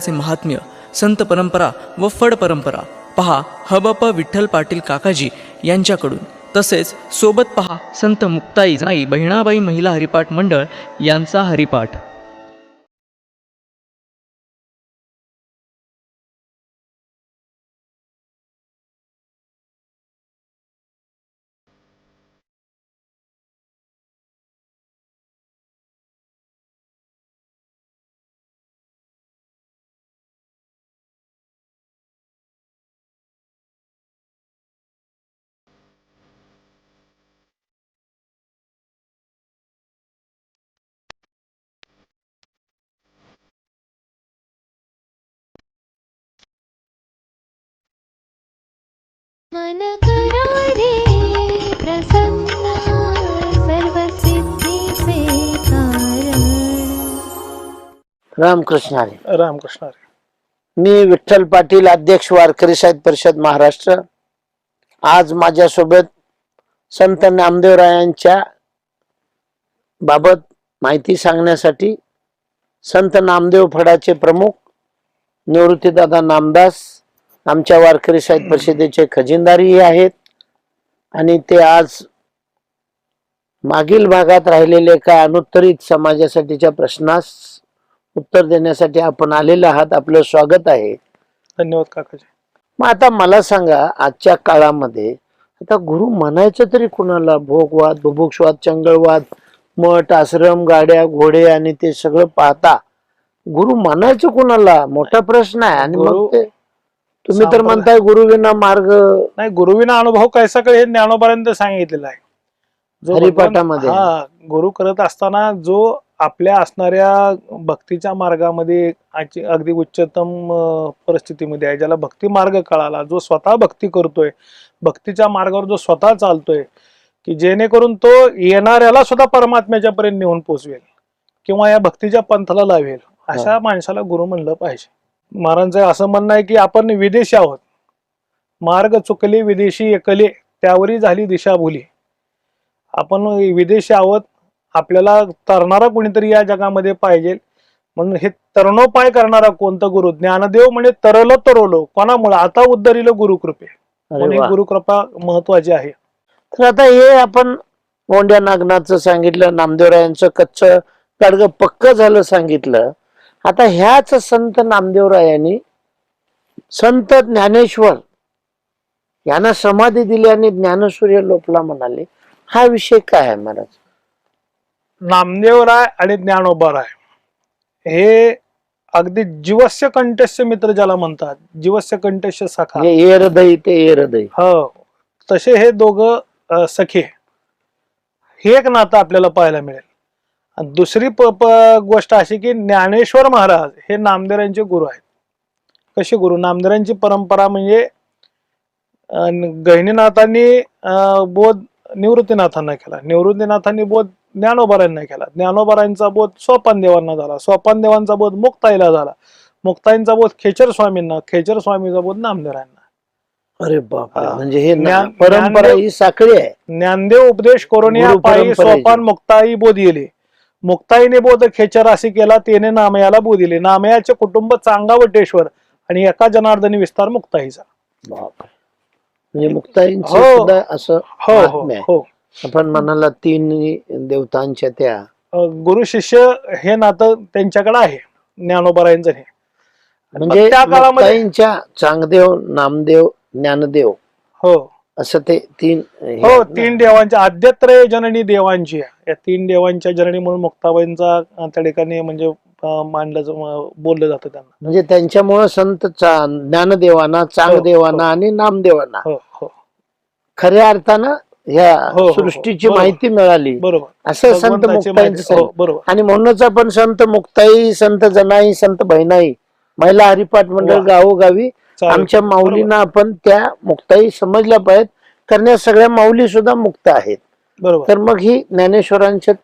चे महात्म्य संत परंपरा व फड परंपरा. पहा हबप विठ्ठल पाटील काकाजी यांच्याकडून. तसेच सोबत पहा संत मुक्ताई जाई बहिणाबाई महिला हरिपाठ मंडळ यांचा हरिपाठ. मन करारे प्रसन्न सर्वसिद्धीचे कारण. रामकृष्ण हरी. रामकृष्ण हरी. मी विठ्ठल पाटील अध्यक्ष वारकरी साहित्य परिषद महाराष्ट्र. आज माझ्यासोबत संत नामदेवरायांच्या बाबत माहिती सांगण्यासाठी संत नामदेव फडाचे प्रमुख निवृत्तीदादा नामदास आमच्या वारकरी साहित्य परिषदेचे खजिनदारही आहेत. आणि ते आज मागील भागात राहिलेले काय अनुत्तरित समाजासाठीच्या प्रश्नास उत्तर देण्यासाठी आपण आलेले आहात. आपलं स्वागत आहे. धन्यवाद काकाजी. मग आता मला सांगा आजच्या काळामध्ये आता गुरु म्हणायचं तरी कुणाला? भोगवाद बुभुक्षवाद चंगळवाद मठ आश्रम गाड्या घोडे आणि ते सगळं पाहता गुरु म्हणायचं कुणाला? मोठा प्रश्न आहे. आणि मग ते तुम्ही तर म्हणताय गुरुविना मार्ग नाही गुरुविना अनुभव कैसा कळे हे ज्ञानोबारांनी सांगितलेलं आहे. हरिपाठामध्ये. हा गुरु करत असताना जो आपल्या असणाऱ्या भक्तीच्या मार्गामध्ये अगदी उच्चतम परिस्थितीमध्ये आहे ज्याला भक्ती मार्ग कळाला जो स्वतः भक्ती करतोय भक्तीच्या मार्गावर जो स्वतः चालतोय की जेणेकरून तो येणाऱ्याला सुद्धा परमात्म्याच्या पर्यंत नेऊन पोचवेल किंवा या भक्तीच्या पंथाला लावेल अशा माणसाला गुरु म्हणलं पाहिजे. महाराजांचं असं म्हणणं आहे की आपण विदेशी आहोत. मार्ग चुकले विदेशी एकले त्यावरी झाली दिशाभुली. आपण विदेशी आहोत आपल्याला तरणारा कोणीतरी या जगामध्ये पाहिजे. म्हणून हे तरणोपाय करणारा कोणता गुरु? ज्ञानदेव म्हणे तरलो तरवलो कोणामुळे? आता उद्धरिलो गुरुकृपे. म्हणून गुरुकृपा महत्वाची आहे. तर आता हे आपण मोंड्या नागनाथचं सांगितलं नामदेवरायांचं कच्च काडग पक्क झालं सांगितलं. आता ह्याच संत नामदेवरायांनी संत ज्ञानेश्वर यांना समाधी दिली आणि ज्ञानसूर्य लोपला म्हणाले. हा विषय काय आहे महाराज? नामदेवराय आणि ज्ञानोबाराय हे अगदी जीवस्य कंठस्य मित्र ज्याला म्हणतात जीवस्य कंठस्य सखा. हे हृदय ते ए हृदय हो तसे हे दोघं सखे. हे एक नातं आपल्याला पाहायला मिळेल. दुसरी प- प- गोष्ट अशी की ज्ञानेश्वर महाराज हे नामदेवांचे गुरु आहेत. कसे गुरु? नामदेवांची परंपरा म्हणजे गहिनीनाथांनी बोध निवृत्तीनाथांना केला. निवृत्तीनाथांनी बोध ज्ञानोबारांना केला. ज्ञानोबारांचा बोध सोपान देवांना झाला. सोपान देवांचा बोध मुक्ताईला झाला. मुक्ताईंचा बोध खेचर स्वामींना खेचर स्वामीचा बोध नामदेवांना अरे बाप हा. म्हणजे हे परंपरा ही साखळी आहे. ज्ञानदेव उपदेश करून या पायी. सोपान मुक्ताई बोध येले. मुक्ताईने बोध खेचर असे केला त्याने नामयाला बोध दिले. नामयाचे कुटुंब चांगावटेश्वर आणि एका जनार्दनी विस्तार मुक्ताईचा. म्हणजे मुक्ताईंचं हो. असं हो हो. हो. आपण म्हणाला तीन देवतांच्या त्या. गुरु शिष्य हे नातं त्यांच्याकडे आहे ज्ञानोबरायांचं हे. म्हणजे त्या काळामध्ये चांगदेव नामदेव ज्ञानदेव हो. असं ते तीन हे हो आहेत ना. तीन देवांच्या आद्यत्रय जननी देवांची आहे. या तीन देवांच्या जननी म्हणून मुक्ताबाईंचा अ, त्या ठिकाणी म्हणजे अ, मांडलं ज- अ, बोललं जातं त्यांना म्हणजे त्यांच्यामुळं संत चा- ज्ञानदेवांना चांगदेवांना आणि नामदेवांना हो हो खऱ्या अर्थानं ह्या हो, हो. सृष्टीची बरोबर. माहिती मिळाली बरोबर असं संत भगवंताची मुक्ताईंचं माहिती- सांगितलं. हो, बरोबर आणि म्हणूनच आपण संत मुक्ताई संत जनाई संत बहिणाई महिला हरिपाठ मंडळ वा. गावोगावी. आमच्या माऊलींना आपण त्या मुक्ताई समजल्या पाहिजेत. कारण या सगळ्या माऊली सुद्धा मुक्त आहेत. बरोबर. तर मग ही ज्ञानेश्वरांच्या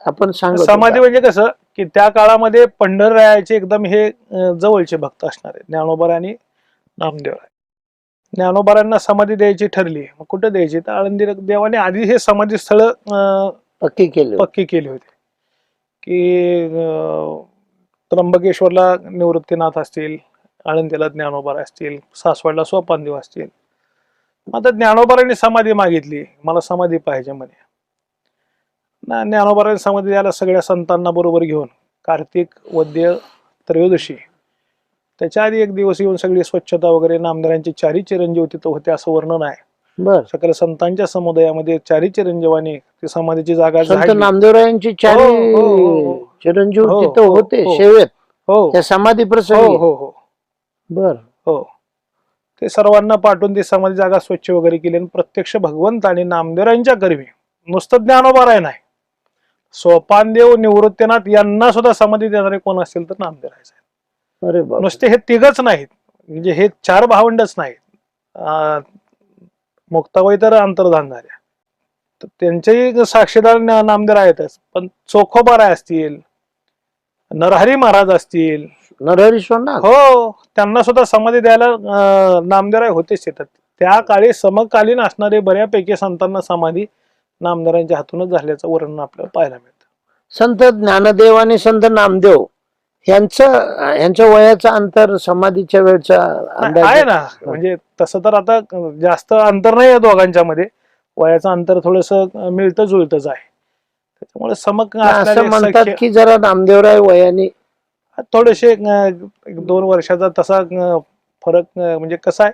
आपण सांगत समाधी. म्हणजे कसं की त्या काळामध्ये पंढररायाचे एकदम हे जवळचे भक्त असणारे ज्ञानोबार आणि नामदेव. ज्ञानोबारांना समाधी द्यायची ठरली. मग कुठं द्यायची? तर आळंदी देवाने आधी हे समाधी स्थळ पक्की केली पक्की केली होती. की त्र्यंबकेश्वरला निवृत्तीनाथ असतील आळंदीला ज्ञानोबार असतील सासवडला सोपानदेव असतील. आता ज्ञानोबारांनी समाधी मागितली. मला समाधी पाहिजे म्हणे. ना ज्ञानोबारांनी समाधी द्यायला सगळ्या संतांना बरोबर घेऊन कार्तिक वद्य त्रयोदशी त्याच्या आधी एक दिवस येऊन सगळी स्वच्छता वगैरे नामदारांची चारी चिरंजीव तिथं होते असं वर्णन आहे. बर. सकल संतांच्या समुदायामध्ये चारी चिरंजीवानी ती समाधीची जागा संत. नामदेवरायांची चारी हो, हो, हो, हो. चिरंजीव तिथं होते. शेवेत. हो. त्या समाधी प्रसंगी. हो हो. बर. हो. ते सर्वांना पाठवून ती समाधी जागा स्वच्छ वगैरे केली आणि प्रत्यक्ष भगवंत आणि नामदेवांच्या कर्मी नुसतं ज्ञानोबाराय नाही. सोपानदेव निवृत्तीनाथ यांना सुद्धा समाधी देणारे कोण असतील तर नामदेवायचं अरे नुसते हे तिघच नाहीत. म्हणजे हे चार भावंडच नाहीत. मुक्ताबाई तर अंतर्धान झाल्या तर त्यांचेही साक्षीदार ना- नामदेव आहेतच. पण चोखोबाराय असतील. नरहरी महाराज असतील. नरहरी सोनार? हो. त्यांना सुद्धा समाधी द्यायला नामदेवराय होतेच येतात त्या काळी समकालीन असणारे बऱ्यापैकी संतांना समाधी नामदेवरांच्या हातूनच झाल्याचं वर्णन आपल्याला पाहायला मिळतं. संत ज्ञानदेव आणि संत नामदेव यांचं यांच्या वयाचं अंतर समाधीच्या वेळचा आहे ना. म्हणजे तसं तर आता जास्त अंतर नाही आहे दोघांच्या मध्ये. वयाचं अंतर थोडस मिळतं जुळतच आहे. त्याच्यामुळे समक असं म्हणतात की जरा नामदेवराय वयाने थोडेसे एक दोन वर्षाचा तसा फरक म्हणजे कसा आहे?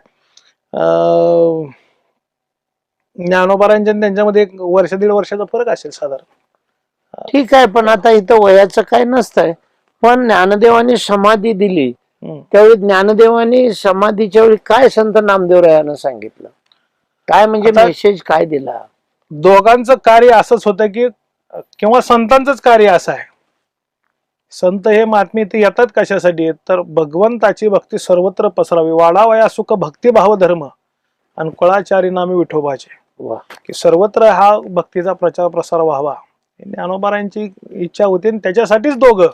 ज्ञानोबारांच्या त्यांच्यामध्ये एक वर्ष दीड वर्षाचा फरक असेल साधारण. ठीक आहे पण आता इथं वयाचं काय नसतंय. पण ज्ञानदेवाने समाधी दिली. त्यावेळी ज्ञानदेवानी समाधीच्या वेळी काय संत नामदेवरायानं सांगितलं? काय म्हणजे मेसेज काय दिला? दोघांचं कार्य असंच होतं की किंवा संतांचंच कार्य असं आहे. संत हे महात्मे इथे येतात कशासाठी? तर भगवंताची भक्ती सर्वत्र पसरावी. वाढावया सुख भक्तिभाव धर्म. आणि कुळाचारी नामे विठोबाचे. की सर्वत्र हा भक्तीचा प्रचार प्रसार व्हावा. ज्ञानोबारांची इच्छा होती आणि त्याच्यासाठीच दोघं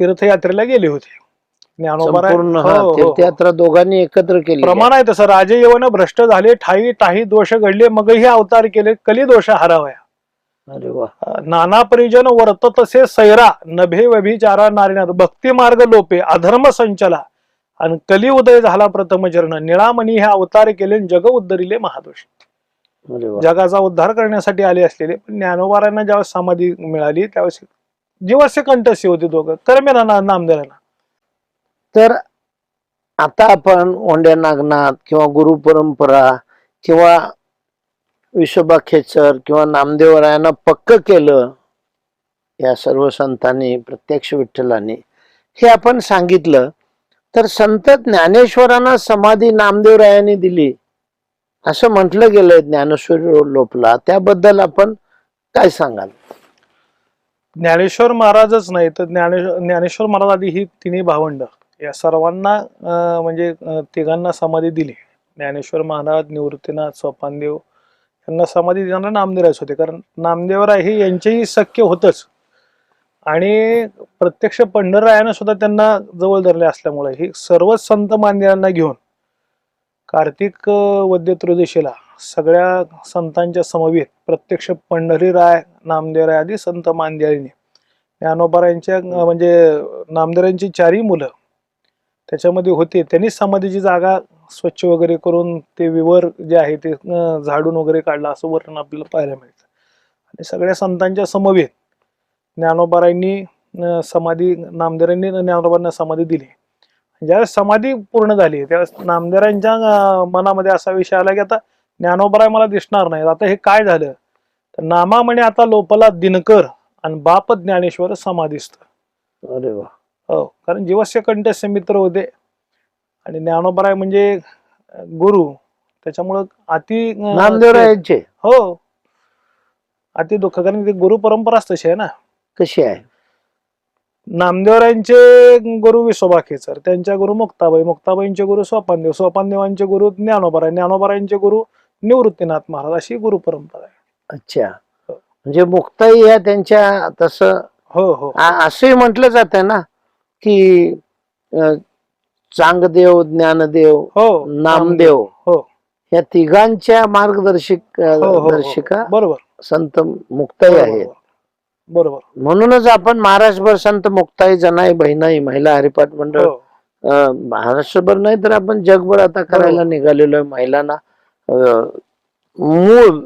तीर्थयात्रेला गेले होते. ज्ञानोबारा हो, हा हो, दोघांनी एकत्र केली. प्रमाण आहे तसं. राजे येवन भ्रष्ट झाले ठाई टाही दोष घडले मगही अवतार केले कली दोष हरावया. अरे वा. नाना परिजन वर्त तसे सैरा नभे व्यभिचारा नारीनाथ भक्ती मार्ग लोपे अधर्म संचला. आणि कली उदय झाला प्रथम चरण निळामणी हे अवतार केले जग उद्धरिले महादोष. जगाचा उद्धार करण्यासाठी आले असलेले पण ज्ञानोबारांना ज्यावेळेस समाधी मिळाली त्यावेळेस जीवस्य कंठस्य होते दोघं. कर्मेना ना नामदेवांना तर आता आपण ओंड्या नागनाथ किंवा गुरु परंपरा किंवा विश्वबा खेचर किंवा नामदेवरायांना पक्क केलं या सर्व संतांनी प्रत्यक्ष विठ्ठलाने. हे आपण सांगितलं तर संत ज्ञानेश्वरांना समाधी नामदेवरायांनी दिली. असं म्हटलं गेलंय ज्ञानेश्वर लोपला. त्याबद्दल आपण काय सांगाल? ज्ञानेश्वर महाराजच नाही तर ज्ञानेश्वर ज्ञानेश्वर महाराज आधी ही तिन्ही भावंड या सर्वांना म्हणजे तिघांना समाधी दिली. ज्ञानेश्वर महाराज निवृत्तीनाथ सोपानदेव त्यांना समाधी देणारा नामदेवराज होते. कारण नामदेवराय हे यांचेही शक्य होतच. आणि प्रत्यक्ष पंढररायानं सुद्धा त्यांना जवळ धरले असल्यामुळे हे सर्वच संत मान्यांना घेऊन कार्तिक वद्य त्रयोदशीला सगळ्या संतांच्या समवेत प्रत्यक्ष पंढरीराय नामदेवराय आदी संत मानदेळीने ज्ञानोबारायांच्या म्हणजे नामदेवरांची चारही मुलं त्याच्यामध्ये होते. त्यांनी समाधीची जागा स्वच्छ वगैरे करून ते विवर जे आहे ते झाडून वगैरे काढला असं वर्णन आपल्याला पाहायला मिळतं. आणि सगळ्या संतांच्या समवेत ज्ञानोबारायांनी अं, समाधी नामदेवांनी ज्ञानोबांना समाधी दिली. ज्यावेळेस समाधी पूर्ण झाली त्यावेळेस नामदेवांच्या अं, मनामध्ये असा विषय आला की आता ज्ञानोबराय मला दिसणार नाही आता हे काय झालं? तर नामा म्हणे आता लोपला दिनकर आणि बाप ज्ञानेश्वर समाधिस्थ. अरे वा. हो कारण जीवस्य कंठस्य मित्र होते. आणि ज्ञानोबराय म्हणजे गुरु. त्याच्यामुळं अति नामदेवरायांचे हो. अति दुःख कारण ती गुरु परंपराच तशी आहे ना. कशी आहे? नामदेवरायांचे गुरु विसोबा खेचर त्यांच्या गुरु मुक्ताबाई. मुक्ताबाईंचे गुरु सोपानदेव. सोपानदेवांचे गुरु ज्ञानोबराय. ज्ञानोबरायांचे गुरु निवृत्तीनाथ महाराज अशी गुरु परंपरा आहे. अच्छा. म्हणजे मुक्ताई ह्या त्यांच्या तसं हो हो. असंही म्हटलं जातं ना की अं, चांगदेव ज्ञानदेव हो नामदेव हो. या तिघांच्या मार्गदर्शिक हो, हो, हो. दर्शिका बरोबर. संत मुक्ताई हो, आहेत. बरोबर. म्हणूनच आपण महाराष्ट्रभर संत मुक्ताई जनाई बहिणाई महिला हरिपाठ मंडळ हो. अं, महाराष्ट्रभर नाही तर आपण जगभर आता करायला निघालेलो आहे महिलांना. अं, मूळ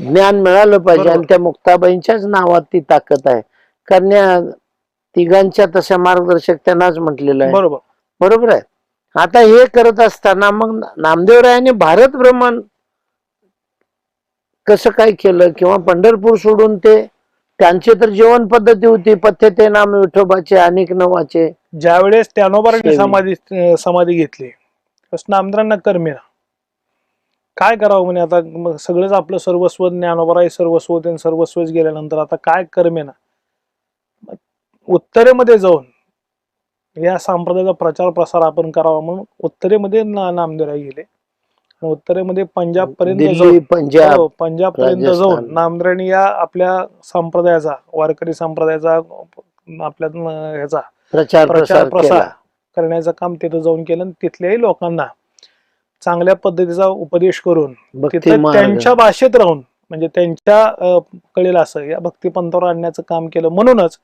ज्ञान मिळालं पाहिजे बरोबर. आणि त्या मुक्ताबाईंच्याच नावात ती ताकद आहे. कारण या तिघांच्या तशा मार्गदर्शक त्यांनाच म्हटलेलं आहे. बरोबर. बरोबर आहे. आता हे करत असताना मग नामदेवरायांनी भारत भ्रमण कसं काय केलं? किंवा पंढरपूर सोडून ते त्यांची तर जीवन पद्धती होती पथ्य ते नाम विठोबाचे अनेक नवाचे. ज्यावेळेस ज्ञानोबारांनी सेवी. समाधी समाधी घेतली नामदारांना कर्मेना काय करावं म्हणे आता? सगळंच आपलं सर्वस्व ज्ञानोबराई सर्वस्व सर्वस्वच गेल्यानंतर आता काय कर्मेना उत्तरेमध्ये जाऊन या संप्रदायाचा प्रचार प्रसार आपण करावा म्हणून उत्तरेमध्ये ना- नामदेवराय गेले. उत्तरेमध्ये पंजाब पर्यंत पंजाब पंजाब पर्यंत. जाऊन नामदेवरांनी या आपल्या संप्रदायाचा वारकरी संप्रदायाचा आपल्या ह्याचा प्रचार प्रचार प्रसार करण्याचं काम तिथं जाऊन केलं आणि तिथल्याही लोकांना चांगल्या पद्धतीचा उपदेश करून भक्ती तिथं त्यांच्या भाषेत राहून म्हणजे त्यांच्या कळेल असं या भक्तीपंथावर आणण्याचं काम केलं म्हणूनच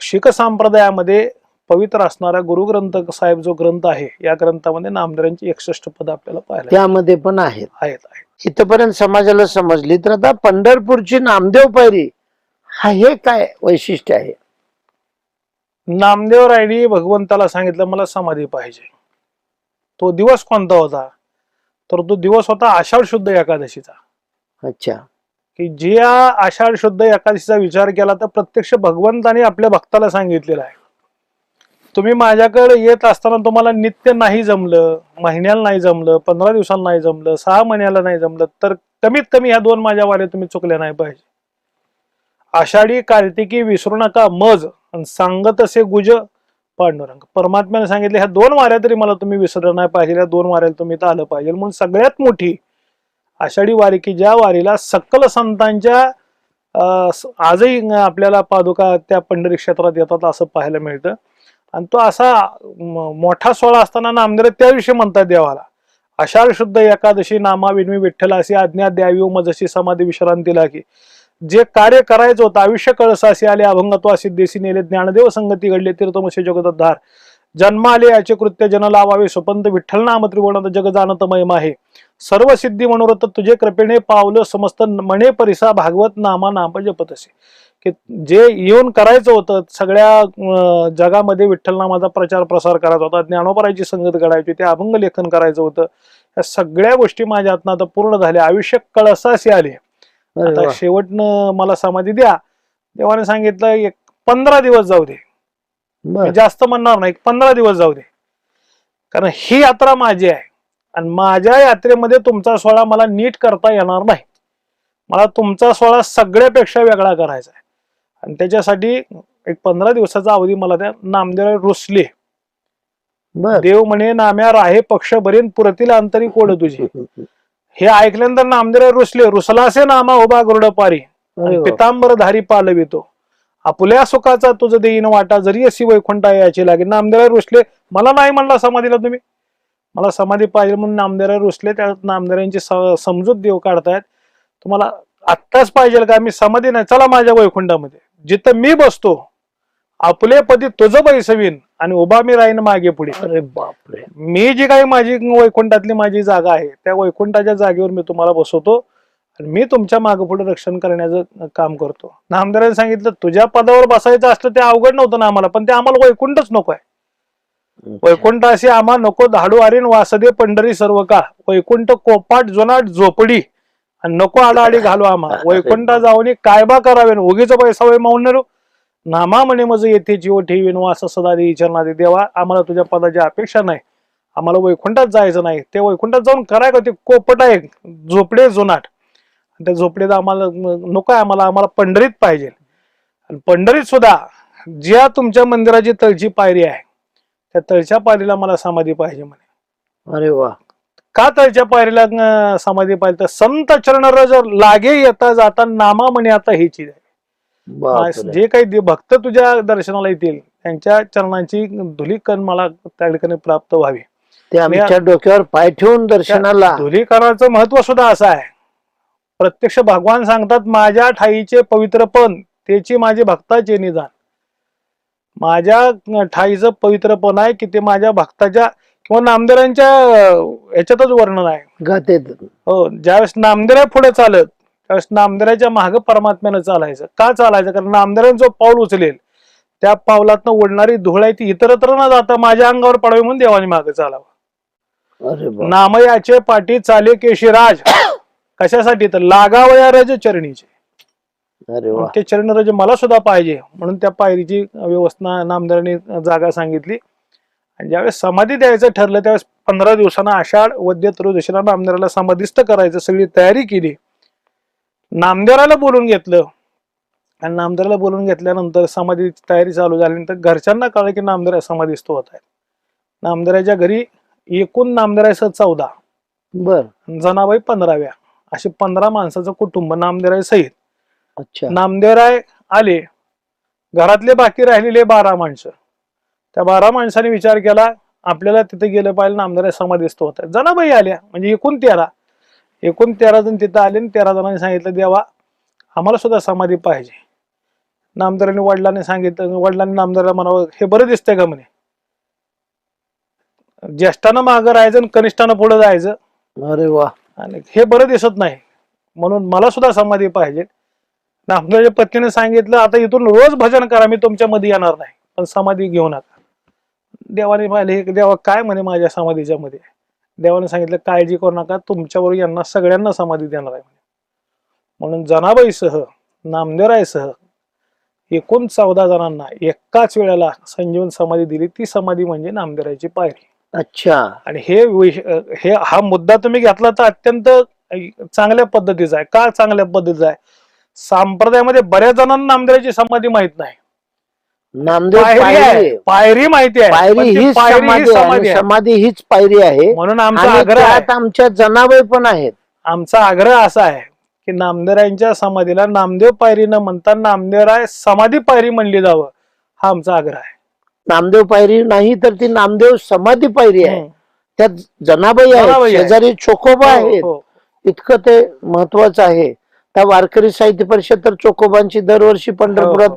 शीख संप्रदायामध्ये पवित्र असणारा गुरुग्रंथ साहेब जो ग्रंथ आहे या ग्रंथामध्ये नामदारांची एकसष्ट पद आपल्याला पाहायला त्यामध्ये पण आहेत. आहेत आहेत. इथपर्यंत समाजाला समजली तर आता पंढरपूरची नामदेव पायरी हा हे काय वैशिष्ट्य आहे? नामदेव रायनी भगवंताला सांगितलं मला समाधी पाहिजे. तो दिवस कोणता होता? तर तो दिवस होता आषाढ शुद्ध एकादशीचा. अच्छा. की ज्या आषाढ शुद्ध एकादशीचा विचार केला तर प्रत्यक्ष भगवंताने आपल्या भक्ताला सांगितलेला आहे. तुम्ही माझ्याकडे येत असताना तुम्हाला नित्य नाही जमलं महिन्याला नाही जमलं पंधरा दिवसांना नाही जमलं सहा महिन्याला नाही जमलं तर कमीत कमी ह्या दोन माझ्या वाऱ्या तुम्ही चुकल्या नाही पाहिजे. आषाढी कार्तिकी विसरू नका मज आणि सांगत असे गुज पांडुरंग. परमात्म्याने सांगितले ह्या दोन वाऱ्या तरी मला तुम्ही विसरलं नाही पाहिजे ह्या दोन वाऱ्याला तुम्ही तर आलं पाहिजे. म्हणून सगळ्यात मोठी आषाढी वारी की ज्या वारीला सकल संतांच्या अं, आजही आपल्याला पादुका त्या पंढरी क्षेत्रात येतात असं पाहायला मिळतं. आणि तो असा मोठा सोहळा असताना नामदेव त्याविषयी म्हणतात देवाला आषाढ शुद्ध एकादशी नामा विनमी विठ्ठल अशी आज्ञा द्यावी मजशी समाधी विश्रांतीला की जे कार्य करायचं होतं आयुष्य कळसासी आले अभंगत्वा सिद्धेसी नेले ज्ञानदेव संगती घडले तीर्थमशी जगदोद्धार जन्म आले याचे कृत्य जन लावावे स्वपंत विठ्ठल नाम त्रिगुणात जग जाणत महिमा आहे. सर्व सिद्धी मनोरथ तुझे कृपेने पावलं समस्त मणे परिसा भागवत नामा नाम जपतसे की जे येऊन करायचं होतं सगळ्या जगामध्ये विठ्ठल नामाचा प्रचार प्रसार करायचा होता ज्ञानोपरायची संगत घडायची ते अभंग लेखन करायचं होतं. या सगळ्या गोष्टी माझ्या हातनं आता पूर्ण झाल्या. आयुष्य कळसाशी आले. आता. शेवटनं मला समाधी द्या. देवाने सांगितलं एक पंधरा दिवस जाऊ दे. मी जास्त म्हणणार नाही पंधरा दिवस जाऊ दे. कारण ही यात्रा माझी आहे. आणि माझ्या यात्रेमध्ये तुमचा सोहळा मला नीट करता येणार नाही. मला तुमचा सोहळा सगळ्यापेक्षा वेगळा करायचा आहे. आणि त्याच्यासाठी एक पंधरा दिवसाचा अवधी मला त्या नामदेव रुसले. देव म्हणे नाम्या राहे पक्ष बरीन पुरतील अंतरी कोड तुझी. हे ऐकल्यानंतर नामदेव रुसले. रुसलासे नामा उभा गुरुड पारी अरे वा. पितांबर धारी पालवितो आपल्या सुखाचा तुझं देईन वाटा जरी अशी वैकुंठा याची लागे नामदेव रुसले मला नाही म्हणला समाधीला तुम्ही. मला समाधी पाहिजे म्हणून नामदेव रुसले त्या नामदेवांची स- समजूत देव काढतायत. तुम्हाला आत्ताच पाहिजे का? मी समाधी नाही. चला माझ्या वैकुंठामध्ये. जिथं मी बसतो आपले पदी तुझं बैसवीन आणि उभा मी राहीन मागे पुढे. अरे बापरे. मी जी काही माझी वैकुंठातली माझी जागा आहे त्या वैकुंठाच्या जागेवर मी तुम्हाला बसवतो. आणि मी तुमच्या मागे पुढे रक्षण करण्याचं काम करतो. नामदारांनी सांगितलं तुझ्या पदावर बसायचं असलं ते अवघड नव्हतं ना आम्हाला पण ते आम्हाला वैकुंठच नको आहे. वैकुंठ असे आम्हा नको धाडू आरीन वासदे पंढरी सर्व का वैकुंठ कोपाट जोनाट झोपडी. आणि नको आडाआडी घालू आम्हा. वैकुंठ जाऊन कायबा करावे उगीच पैसा वय मावणार नामा म्हणे मज येथे जीव ठेवीन. वास सदा दे देवा आम्हाला तुझ्या पदाची अपेक्षा नाही. आम्हाला वैकुंठात जायचं नाही. ते वैकुंठात जाऊन कराय का ते कोपट आहे. झोपडे जोनाट. त्या झोपडीत आम्हाला नको आहे आम्हाला आम्हाला पंढरीत पाहिजे. आणि पंढरीत सुद्धा ज्या तुमच्या मंदिराची तळची पायरी आहे त्या तळच्या पायरीला मला समाधी पाहिजे म्हणे. अरे वा. का तळच्या पायरीला समाधी पाहिजे? तर संत चरण जर लागे येता जाता नामा म्हणे आता ही चीज आहे. जे काही भक्त तुझ्या दर्शनाला येतील त्यांच्या चरणांची धुलीकण मला त्या ठिकाणी प्राप्त व्हावी. ते आमच्या डोक्यावर पाय ठेवून दर्शनाला. धुलीकरणाचं महत्त्व सुद्धा असं आहे. प्रत्यक्ष भगवान सांगतात माझ्या ठाईचे पवित्रपण त्याची माझे भक्ताचे निदान. माझ्या ठाईचं पवित्रपण आहे की ते माझ्या भक्ताच्या किंवा नामदेवांच्या ह्याच्यातच वर्णन आहे. गातेत. हो ज्यावेळेस नामदेरा पुढे चालत त्यावेळेस नामदेराच्या मागे परमात्म्यानं चालायचं. का चालायचं? कारण नामदेराने जो पाऊल उचलेल त्या पावलातनं ओढणारी धूळ आहे ती इतरत्र न जाता माझ्या अंगावर पडावी म्हणून देवाने मागे चालावं. नामयाचे पाठी चाले केशीराज कशासाठी? तर लागावया रज चरणीचे अरे वा. ते चरणरज मला सुद्धा पाहिजे म्हणून त्या पायरीची व्यवस्था नामदारांनी जागा सांगितली. आणि ज्यावेळेस समाधी द्यायचं ठरलं त्यावेळेस पंधरा दिवसांना आषाढ वद्य त्रयोदशीला नामदेराला समाधिस्थ करायचं सगळी तयारी केली. नामदेराला बोलून घेतलं. आणि नामदेराला बोलून घेतल्यानंतर समाधीची तयारी चालू झाल्यानंतर घरच्यांना कळलं की नामदेरा समाधिस्थ होत आहेत. नामदेराच्या घरी एकूण नामदेराचं चौदा बर. जनाबाई पंधराव्या. असे पंधरा माणसाचं कुटुंब नामदेराय सहित. अच्छा. नामदेवराय आले. घरातले बाकी राहिलेले बारा माणसं. त्या बारा माणसांनी विचार केला आपल्याला तिथे गेलं पाहिजे नामदेवराय समाधीस्थ होत जनाबाई आल्या म्हणजे एकूण तेरा. एकूण तेरा जण तिथं आले आणि तेरा जणांनी सांगितलं देवा आम्हाला सुद्धा समाधी पाहिजे. नामदारांनी वडिलांनी सांगितलं वडिलांनी नामदाराला म्हणावं हे बरं दिसतंय का म्हणे? ज्येष्ठानं मागं राहायचं आणि कनिष्ठानं पुढे जायचं. अरे वा. आणि हे बरं दिसत नाही. म्हणून मला सुद्धा समाधी पाहिजे. नामदेवच्या पत्नीने सांगितलं आता इथून रोज भजन करा मी तुमच्या मध्ये येणार नाही. पण समाधी घेऊ नका. देवाने पाहिले देवा काय म्हणे माझ्या समाधीच्या मध्ये देवाने सांगितलं काळजी करू नका तुमच्यावर यांना सगळ्यांना समाधी देणार आहे म्हणे. म्हणून जनाबाईसह नामदेवरायसह एकूण चौदा जणांना एकाच वेळेला संजीवन समाधी दिली. ती समाधी म्हणजे नामदेवरायची पायरी. अच्छा. आणि हे विष- हे हा मुद्दा तुम्ही घेतला तर अत्यंत चांगल्या पद्धतीचा आहे. का चांगल्या पद्धतीचा आहे? संप्रदायामध्ये बऱ्याच जणांना नामदेवाची समाधी माहीत नाही. नामदेव पायरी पायरी आहे. आहे. पायरी माहिती आहे. पायरी पण ती हीच पायरी ही समाधी समाधी आणि आहे. समाधी हीच पायरी आहे. म्हणून आमचा आणि आग्रह आहे. त्यात आमच्या जनाबाई पण आहेत. आमचा आग्रह असा आहे की नामदेवरायांच्या समाधीला नामदेव पायरी न म्हणता नामदेवराय समाधी पायरी म्हणली जावं हा आमचा आग्रह आहे. नामदेव पायरी नाही तर ती नामदेव समाधी पायरी आहे हम्म. त्यात जनाबाई आहे. शेजारी चोकोबा हो, आहेत हो. इतकं ते महत्वाचं आहे त्या वारकरी साहित्य परिषद तर चोकोबांची दरवर्षी पंढरपुरात हो,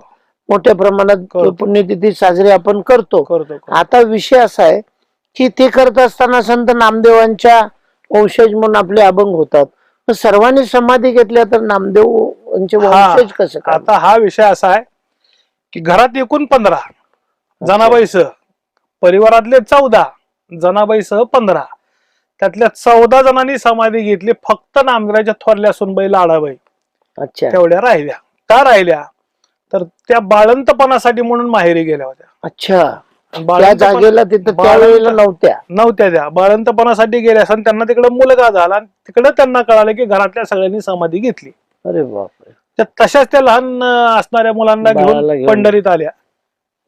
मोठ्या प्रमाणात. पुण्यतिथी साजरी आपण करतो. आता विषय असा आहे की ते करत असताना संत नामदेवांच्या वंशज म्हणून आपले अभंग होतात सर्वांनी समाधी घेतल्या तर नामदेवांचे हा. वंशज कसं आता हा विषय असा आहे की घरात एकूण पंधरा जनाबाईसह परिवारातले चौदा जनाबाईसह पंधरा. त्यातल्या चौदा जणांनी समाधी घेतली फक्त नामदेवाच्या थोरल्या सुनबाई लाडाबाई. अच्छा. तेवढ्या राहिल्या. का राहिल्या? तर त्या बाळंतपणासाठी म्हणून माहेरी गेल्या होत्या. अच्छा. त्या बाळंतपण- जागेला तिथं बाळंत- त्यावेळेला नव्हत्या. नव्हत्या त्या. बाळंतपणासाठी गेल्या असं त्यांना तिकडे मुलगा झाला आणि तिकडे त्यांना कळालं की घरातल्या सगळ्यांनी समाधी घेतली. अरे बापरे. त्या तशाच त्या लहान अं, असणाऱ्या मुलांना बाळाला घेऊन घेऊन. पंढरीत आल्या.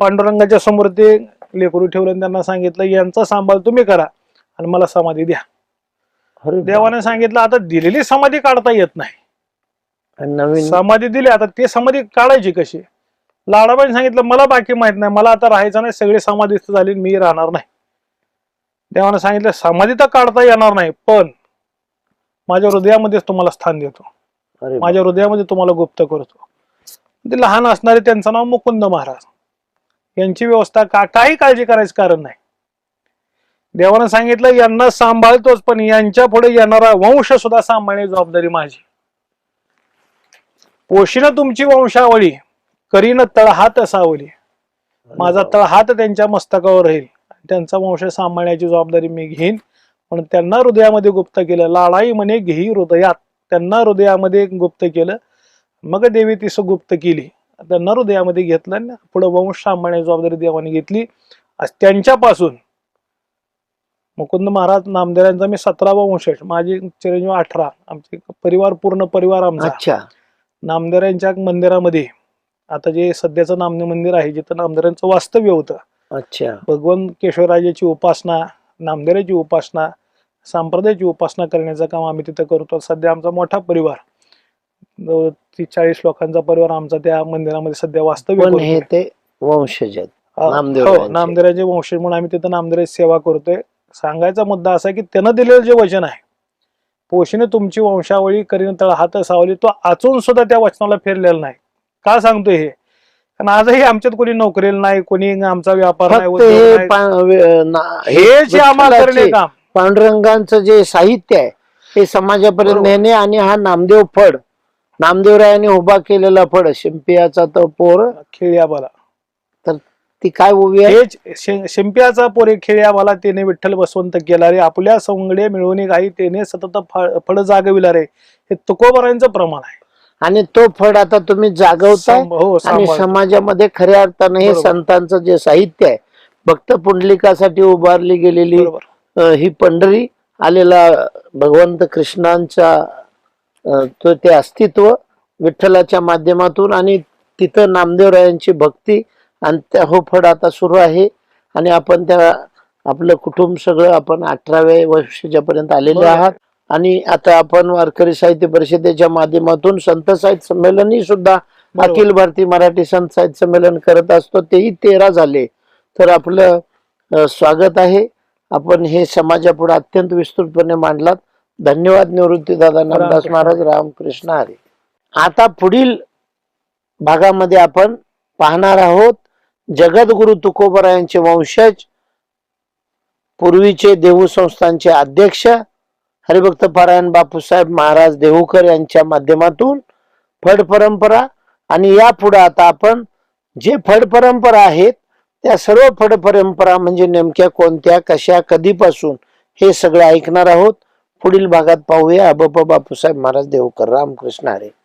पांडुरंगाच्या समोर ते लेकरू ठेवलं त्यांना सांगितलं यांचा सांभाळ तुम्ही करा आणि मला समाधी द्या. देवाने सांगितलं आता दिलेली समाधी काढता येत नाही. नवीन समाधी दिली आता ते समाधी काढायची कशी? लाडाबाईने सांगितलं मला बाकी माहीत नाही मला आता राहायचं नाही सगळे समाधीस्थ झाले मी राहणार नाही. देवाने सांगितलं समाधी तर काढता येणार नाही पण माझ्या हृदयामध्येच तुम्हाला स्थान देतो. माझ्या हृदयामध्ये तुम्हाला गुप्त करतो. ते लहान असणारे त्यांचं नाव मुकुंद महाराज. यांची व्यवस्था का काही काळजी करायचं कारण नाही. देवानं सांगितलं यांना सांभाळतोच पण यांच्या पुढे येणारा वंश सुद्धा सांभाळण्याची जबाबदारी माझी. पोषीनं तुमची वंशावळी करीन तळहात असावली. माझा तळहात त्यांच्या मस्तकावर राहील. त्यांचा वंश सांभाळण्याची जबाबदारी मी घेईन. म्हणून त्यांना हृदयामध्ये गुप्त केलं. लाडाई म्हणे घेई हृदयात. त्यांना हृदयामध्ये गुप्त केलं. मग देवी ती गुप्त केली. त्यांना हृदयामध्ये घेतलं आणि पुढे वंश सांभाळण्याची जबाबदारी देवाने घेतली. त्यांच्यापासून मुकुंद महाराज नामदेवांचा मी सतरावा वंश आहे. माझी चिरंजीव अठरा आमचे परिवार पूर्ण परिवार आमचा. नामदेवांच्या मंदिरामध्ये आता जे सध्याचं नामदेव मंदिर आहे जिथं नामदेवांचं वास्तव्य होतं. अच्छा. भगवान केशवराजाची उपासना नामदेवाची उपासना संप्रदायाची उपासना करण्याचं काम आम्ही तिथं करतो. सध्या आमचा मोठा परिवार. तीस चाळीस लोकांचा परिवार आमचा त्या मंदिरामध्ये सध्या वास्तव्य पण हे. ते वंशज आहेत नामदेवरायांचे. हो वंशज म्हणून आम्ही तिथं नामदेवाची सेवा करतोय सांगायचा मुद्दा असा की त्यानं दिलेलं जे वचन आहे पोषणे तुमची वंशावळी करीन तळ हात सावली तो आचून सुद्धा त्या वचनाला फिरलेला नाही का सांगतोय हे कारण आजही आमच्यात कोणी नोकरीला नाही कोणी आमचा व्यापार नाही हे जे आम्हाला काम पांडुरंगांचं जे साहित्य आहे ते समाजापर्यंत. नेणे आणि हा नामदेव फड नामदेवरायाने उभा केलेला फड शिंपियाचा तो पोर. खेळ्या बाला. ती काय उभी आहे? हेच शे- शिंप्याचा पोरे खेळ्या बाला त्याने विठ्ठल बसवंत केला रे. आपल्या संगडे मिळवणी काही त्याने सतत फळ फळ जागविला रे. हे तुकोबरांचं प्रमाण आहे. आणि तो फड आता तुम्ही जागवताय सांभ- हो आणि सांभाळ. समाजामध्ये खऱ्या अर्थानं हे बरोबर. संतांचं जे साहित्य आहे भक्त पुंडलिकासाठी उभारली गेलेली बरोबर. अ, ही पंढरी आलेला भगवंत कृष्णांचा अ, तो ते अस्तित्व विठ्ठलाच्या माध्यमातून आणि तिथं नामदेवरायांची भक्ती आणि त्या हो फड आता सुरू आहे. आणि आपण त्या आपलं कुटुंब सगळं आपण अठराव्या वर्षाच्या पर्यंत आलेले. आहात. आणि आता आपण वारकरी साहित्य परिषदेच्या माध्यमातून संत साहित्य संमेलनही सुद्धा. अखिल भारतीय मराठी संत साहित्य संमेलन करत असतो. तेही तेरा झाले. तर आपलं स्वागत आहे. आपण हे समाजापुढे अत्यंत विस्तृतपणे मांडलात. धन्यवाद निवृत्ती दादा नामदास. महाराज रामकृष्ण हरे आता पुढील भागामध्ये आपण पाहणार आहोत जगद्गुरु तुकोबरायांचे वंशज पूर्वीचे देहू संस्थानचे अध्यक्ष हरिभक्त पारायण बापूसाहेब महाराज देहूकर यांच्या माध्यमातून फड परंपरा आणि यापुढे आता आपण जे फड परंपरा आहेत त्या सर्व फड परंपरा म्हणजे नेमक्या कोणत्या कशा कधीपासून हे सगळं ऐकणार आहोत पुढील भागात पाहूया. अबप बापूसाहेब महाराज देवकर. रामकृष्ण हरे.